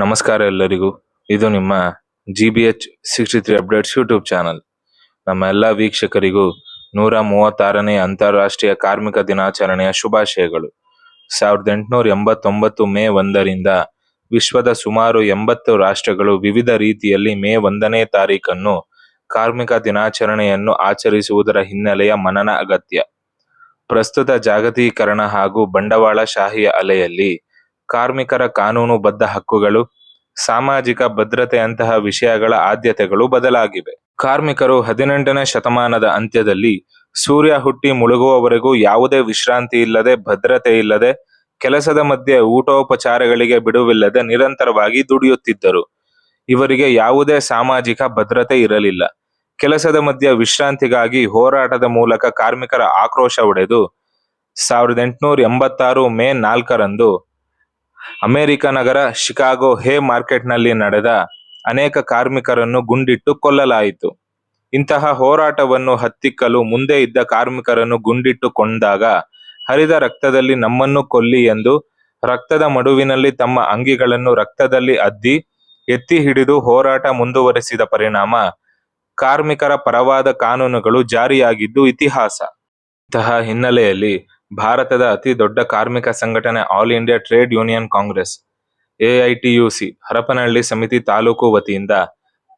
ನಮಸ್ಕಾರ ಎಲ್ಲರಿಗೂ. ಇದು ನಿಮ್ಮ G B H sixty three updates YouTube channel ನಮ್ಮ ಎಲ್ಲ ವೀಕ್ಷಕರಿಗೂ ನೂರ ಮೂವತ್ತಾರನೇ ಅಂತಾರಾಷ್ಟ್ರೀಯ ಕಾರ್ಮಿಕ ದಿನಾಚರಣೆಯ ಶುಭಾಶಯಗಳು. ಸಾವಿರದ ಎಂಟುನೂರ ಎಂಬತ್ತೊಂಬತ್ತು ಮೇ ಒಂದರಿಂದ ವಿಶ್ವದ ಸುಮಾರು ಎಂಬತ್ತು ರಾಷ್ಟ್ರಗಳು ವಿವಿಧ ರೀತಿಯಲ್ಲಿ ಮೇ ಒಂದನೇ ತಾರೀಖನ್ನು ಕಾರ್ಮಿಕ ದಿನಾಚರಣೆಯನ್ನು ಆಚರಿಸುವುದರ ಹಿನ್ನೆಲೆಯ ಮನನ ಅಗತ್ಯ. ಪ್ರಸ್ತುತ ಜಾಗತೀಕರಣ ಹಾಗೂ ಬಂಡವಾಳಶಾಹಿಯ ಅಲೆಯಲ್ಲಿ ಕಾರ್ಮಿಕರ ಕಾನೂನುಬದ್ಧ ಹಕ್ಕುಗಳು, ಸಾಮಾಜಿಕ ಭದ್ರತೆಯಂತಹ ವಿಷಯಗಳ ಆದ್ಯತೆಗಳು ಬದಲಾಗಿವೆ. ಕಾರ್ಮಿಕರು ಹದಿನೆಂಟನೇ ಶತಮಾನದ ಅಂತ್ಯದಲ್ಲಿ ಸೂರ್ಯ ಹುಟ್ಟಿ ಮುಳುಗುವವರೆಗೂ ಯಾವುದೇ ವಿಶ್ರಾಂತಿ ಇಲ್ಲದೆ, ಭದ್ರತೆ ಇಲ್ಲದೆ, ಕೆಲಸದ ಮಧ್ಯೆ ಊಟೋಪಚಾರಗಳಿಗೆ ಬಿಡುವಿಲ್ಲದೆ ನಿರಂತರವಾಗಿ ದುಡಿಯುತ್ತಿದ್ದರು. ಇವರಿಗೆ ಯಾವುದೇ ಸಾಮಾಜಿಕ ಭದ್ರತೆ ಇರಲಿಲ್ಲ. ಕೆಲಸದ ಮಧ್ಯೆ ವಿಶ್ರಾಂತಿಗಾಗಿ ಹೋರಾಟದ ಮೂಲಕ ಕಾರ್ಮಿಕರ ಆಕ್ರೋಶ ಒಡೆದು, ಸಾವಿರದ ಎಂಟುನೂರ ಎಂಬತ್ತಾರು ಮೇ ನಾಲ್ಕರಂದು ಅಮೆರಿಕ ನಗರ ಶಿಕಾಗೋ ಹೇ ಮಾರ್ಕೆಟ್ನಲ್ಲಿ ನಡೆದ ಅನೇಕ ಕಾರ್ಮಿಕರನ್ನು ಗುಂಡಿಟ್ಟು ಕೊಲ್ಲಲಾಯಿತು. ಇಂತಹ ಹೋರಾಟವನ್ನು ಹತ್ತಿಕ್ಕಲು ಮುಂದೆ ಇದ್ದ ಕಾರ್ಮಿಕರನ್ನು ಗುಂಡಿಟ್ಟು ಕೊಂದಾಗ ಹರಿದ ರಕ್ತದಲ್ಲಿ ನಮ್ಮನ್ನು ಕೊಲ್ಲಿ ಎಂದು ರಕ್ತದ ಮಡುವಿನಲ್ಲಿ ತಮ್ಮ ಅಂಗಿಗಳನ್ನು ರಕ್ತದಲ್ಲಿ ಅದ್ದಿ ಎತ್ತಿ ಹಿಡಿದು ಹೋರಾಟ ಮುಂದುವರೆಸಿದ ಪರಿಣಾಮ ಕಾರ್ಮಿಕರ ಪರವಾದ ಕಾನೂನುಗಳು ಜಾರಿಯಾಗಿದ್ದು ಇತಿಹಾಸ. ಇಂತಹ ಹಿನ್ನೆಲೆಯಲ್ಲಿ ಭಾರತದ ಅತಿ ದೊಡ್ಡ ಕಾರ್ಮಿಕ ಸಂಘಟನೆ All India Trade Union Congress AITUC Harapanahalli ಸಮಿತಿ ತಾಲೂಕು ವತಿಯಿಂದ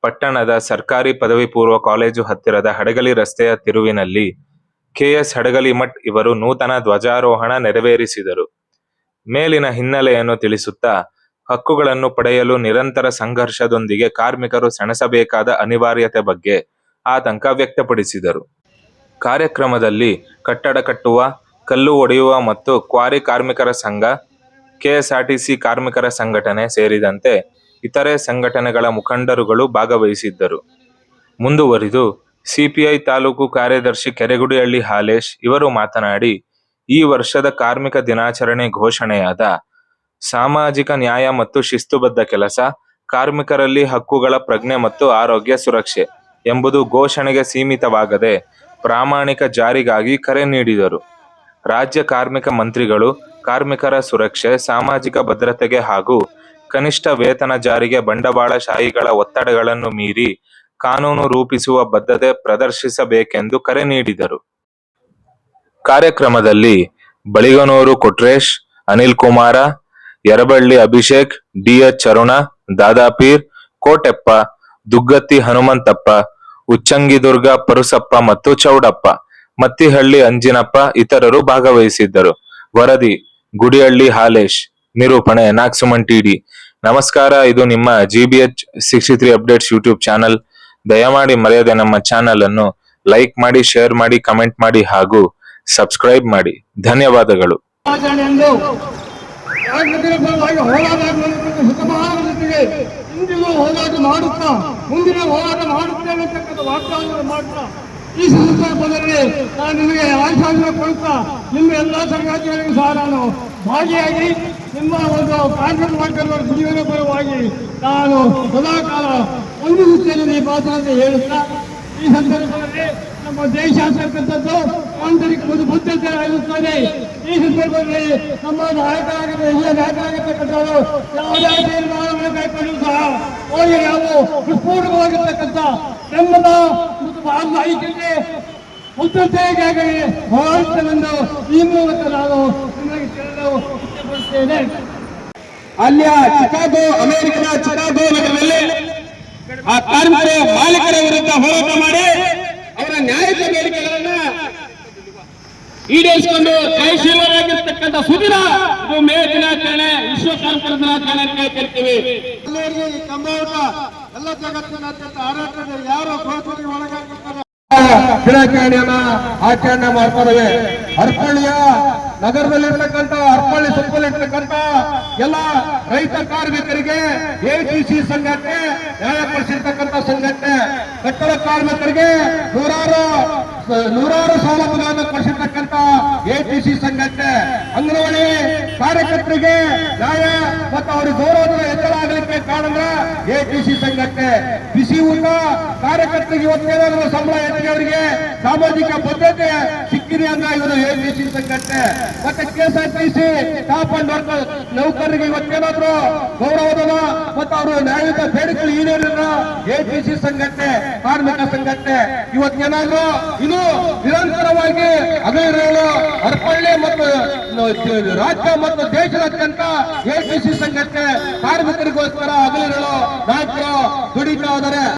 ಪಟ್ಟಣದ ಸರ್ಕಾರಿ ಪದವಿ ಪೂರ್ವ ಕಾಲೇಜು ಹತ್ತಿರದ ಹಡಗಲಿ ರಸ್ತೆಯ ತಿರುವಿನಲ್ಲಿ ಕೆಎಸ್ ಹಡಗಲಿ ಮಠ್ ಇವರು ನೂತನ ಧ್ವಜಾರೋಹಣ ನೆರವೇರಿಸಿದರು. ಮೇಲಿನ ಹಿನ್ನೆಲೆಯನ್ನು ತಿಳಿಸುತ್ತಾ, ಹಕ್ಕುಗಳನ್ನು ಪಡೆಯಲು ನಿರಂತರ ಸಂಘರ್ಷದೊಂದಿಗೆ ಕಾರ್ಮಿಕರು ಸೆಣಸಬೇಕಾದ ಅನಿವಾರ್ಯತೆ ಬಗ್ಗೆ ಆತಂಕ ವ್ಯಕ್ತಪಡಿಸಿದರು. ಕಾರ್ಯಕ್ರಮದಲ್ಲಿ ಕಟ್ಟಡ ಕಟ್ಟುವ ಕಲ್ಲು ಒಡೆಯುವ ಮತ್ತು ಕ್ವಾರಿ ಕಾರ್ಮಿಕರ ಸಂಘ, ಕೆಎಸ್ಆರ್ಟಿಸಿ ಕಾರ್ಮಿಕರ ಸಂಘಟನೆ ಸೇರಿದಂತೆ ಇತರೆ ಸಂಘಟನೆಗಳ ಮುಖಂಡರುಗಳು ಭಾಗವಹಿಸಿದ್ದರು. ಮುಂದುವರಿದು, ಸಿಪಿಐ ತಾಲೂಕು ಕಾರ್ಯದರ್ಶಿ ಕೆರೆಗುಡಿಹಳ್ಳಿ ಹಾಲೇಶ್ ಇವರು ಮಾತನಾಡಿ, ಈ ವರ್ಷದ ಕಾರ್ಮಿಕ ದಿನಾಚರಣೆ ಘೋಷಣೆಯಾದ ಸಾಮಾಜಿಕ ನ್ಯಾಯ ಮತ್ತು ಶಿಸ್ತುಬದ್ಧ ಕೆಲಸ, ಕಾರ್ಮಿಕರಲ್ಲಿ ಹಕ್ಕುಗಳ ಪ್ರಜ್ಞೆ ಮತ್ತು ಆರೋಗ್ಯ ಸುರಕ್ಷೆ ಎಂಬುದು ಘೋಷಣೆಗೆ ಸೀಮಿತವಾಗದೆ ಪ್ರಾಮಾಣಿಕ ಜಾರಿಗಾಗಿ ಕರೆ ನೀಡಿದರು. ರಾಜ್ಯ ಕಾರ್ಮಿಕ ಮಂತ್ರಿಗಳು, ಕಾರ್ಮಿಕರ ಸುರಕ್ಷೆ, ಸಾಮಾಜಿಕ ಭದ್ರತೆಗೆ ಹಾಗೂ ಕನಿಷ್ಠ ವೇತನ ಜಾರಿಗೆ ಬಂಡವಾಳಶಾಹಿಗಳ ಒತ್ತಡಗಳನ್ನು ಮೀರಿ ಕಾನೂನು ರೂಪಿಸುವ ಬದ್ಧತೆ ಪ್ರದರ್ಶಿಸಬೇಕೆಂದು ಕರೆ ನೀಡಿದರು. ಕಾರ್ಯಕ್ರಮದಲ್ಲಿ ಬಳಿಗನೂರು ಕೊಟ್ರೇಶ್, ಅನಿಲ್ ಕುಮಾರ, ಯರಬಳ್ಳಿ ಅಭಿಷೇಕ್ ಡಿಎಚ್ ಅರುಣ, ದಾದಾಪೀರ್, ಕೋಟೆಪ್ಪ, ದುಗ್ಗತ್ತಿ ಹನುಮಂತಪ್ಪ, ಉಚ್ಚಂಗಿದುರ್ಗ ಪರುಸಪ್ಪ ಮತ್ತು ಚೌಡಪ್ಪ. ಮತ್ತಿಹಳ್ಳಿ ಅಂಜಿನಪ್ಪ ಇತರರು ಭಾಗವಹಿಸಿದ್ದರು. ವರದಿ, ಗುಡಿಹಳ್ಳಿ ಹಾಲೇಶ್, ನಿರೂಪಣೆ, ನಾಗಸುಮನ್ ಟಿಡಿ ನಮಸ್ಕಾರ, ಇದು ನಿಮ್ಮ G B H sixty three updates YouTube channel ದಯಮಾಡಿ ಮರೆಯದೆ ನಮ್ಮ ಚಾನಲ್ ಅನ್ನು ಲೈಕ್ ಮಾಡಿ ಶೇರ್ ಮಾಡಿ ಕಮೆಂಟ್ ಮಾಡಿ ಹಾಗೂ ಸಬ್ಸ್ಕ್ರೈಬ್ ಮಾಡಿ. ಧನ್ಯವಾದಗಳು. ಈ ಸಂದರ್ಭದಲ್ಲಿ ನಾನು ನಿಮಗೆ ಆಶಾಸನ ಕೊಡುತ್ತಾ ನಿಮ್ಮ ಎಲ್ಲ ಸಂಗಾತಿಗಳಿಗೂ ಸಹ ನಾನು ಭಾಗಿಯಾಗಿ ನಿಮ್ಮ ಒಂದು ಕಾರ್ಯಕ್ರಮ ಜೀವನ ಪರವಾಗಿ ನಾನು ಸದಾಕಾಲ ವಂದಿಸುತ್ತೇನೆ ಈ ಮಾತು ಅಂತ ಹೇಳುತ್ತಾ, ಈ ಸಂದರ್ಭದಲ್ಲಿ ನಮ್ಮ ದೇಶ ಅಂತಕ್ಕಂಥದ್ದು ಆಂತರಿಕ ಒಂದು ಬದ್ಧತೆ ಆಗಿರುತ್ತದೆ ಈ ಸಂದರ್ಭದಲ್ಲಿ ನಮ್ಮ ನಾಯಕರಾಗಿದ್ದ ಹಿರಿಯ ನಾಯಕರಾಗಿರ್ತಕ್ಕಂಥವರು ಯಾವುದೇ ತೀರ್ಮಾನವನ್ನು ಕೈಗೊಂಡು ಸಹ ಅವರಿಗೆ ನಾವು ವಿಸ್ಫೋಟವಾಗಿರ್ತಕ್ಕಂಥ ಬೆಂಬಲ ಮತ್ತು ಭಾರತ ಐಕ್ಯತೆ ಬದ್ಧತೆಗಾಗಿ ಹೋರಾಟವೆಂದು ಈ ಮೂಲಕ ನಾನು ನಿಮಗೆ ತಿಳಿದು ಇಷ್ಟಪಡುತ್ತೇನೆ ಅಲ್ಲಿಯ ಚಿಕಾಗೋ ಅಮೆರಿಕದ ಚಿಕಾಗೋ ನಗರದಲ್ಲಿ ಆ ಕಾರ್ಮಿಕರ ಮಾಲೀಕರ ವಿರುದ್ಧ ಹೋರಾಟ ಮಾಡಿ ಅವರ ನ್ಯಾಯದ ಬೇಡಿಕೆಗಳನ್ನ ಈಡೇರಿಸಿಕೊಂಡು ಜಯಶೀಲರಾಗಿರ್ತಕ್ಕಂಥ ಸುದಿನ ಇದು ಮೇ ದಿನಾಚರಣೆ ವಿಶ್ವ ಕಾರ್ಮಿಕರ ದಿನಾಚರಣೆ ಅಂತ ಕರಿತೀವಿ ಎಲ್ಲರಿಗೆ ಈ ಕಂಬವನ್ನ ಎಲ್ಲ ಜಗತ್ತಿನಾದ್ಯಂತ ಆರಾಟದ ಯಾರು ಗೋಚರಿಗೆ ಒಳಗಾಗಿರ್ತಾರೆ. ಆಚರಣೆ ಮಾಡ್ತಾರೆ ಹರಪಳ್ಳಿಯ ನಗರದಲ್ಲಿರ್ತಕ್ಕಂಥ ಹರಪಳ್ಳಿ ಸುತ್ತಲಿರ್ತಕ್ಕಂಥ ಎಲ್ಲ ರೈತ ಕಾರ್ಮಿಕರಿಗೆ ಎಟಿಸಿ ಸಂಘಟನೆ ನ್ಯಾಯಪಡಿಸಿರ್ತಕ್ಕಂಥ ಸಂಘಟನೆ, ಕಟ್ಟಡ ಕಾರ್ಮಿಕರಿಗೆ ನೂರಾರು ನೂರಾರು ಸೌಲಭ್ಯಗಳನ್ನು ಕೊಡಿಸಿರ್ತಕ್ಕಂಥ ಎಟಿಸಿ ಸಂಘಟನೆ, ಅಂಗನವಾಡಿ ಕಾರ್ಯಕರ್ತರಿಗೆ ನ್ಯಾಯ ಮತ್ತು ಅವರಿಗೆ ಗೌರವದ ಹೆಚ್ಚಳ ಕಾರಣ ಎಟಿಸಿ ಸಂಘಟನೆ ಬಿಸಿ ಊಟ ಕಾರ್ಯಕರ್ತರಿಗೆ ಇವತ್ತೇನಾದ್ರೂ ಸಂಬಳ ಹೆಚ್ಚಿಗೆ ಸಾಮಾಜಿಕ ಭದ್ರತೆ ಸಿಕ್ಕಿದೆ ಅಂತ ಇವರು ಯೋಚಿಸಿರ್ತಕ್ಕಂತೆ ಮತ್ತೆ ಕೆಎಸ್ಆರ್ಟಿಸಿ ಟಾಪ್ ಅಂಡ್ ವರ್ಕ್ ನೌಕರರಿಗೆ ಇವತ್ತೇನಾದ್ರೂ ಗೌರವದ ಮತ್ತು ಅವರು ನ್ಯಾಯಿಕ ಬೇಡಿಕೆಗಳು ಈಡೇರಿದ ಎಪಿಸಿ ಸಂಘಟನೆ, ಕಾರ್ಮಿಕ ಸಂಘಟನೆ ಇವತ್ತೇನಾದ್ರೂ ಇದು ನಿರಂತರವಾಗಿ ಅಗಲಿರೋ ಅರ್ಪಣೆ ಮತ್ತು ರಾಜ್ಯ ಮತ್ತು ದೇಶದಾದ್ಯಂತ ಎಪಿಸಿ ಸಂಘಟನೆ ಕಾರ್ಮಿಕರಿಗೋಸ್ಕರ ಅಗಲಿರೋ ರಾಜ್ಯ ದುಡಿತಾ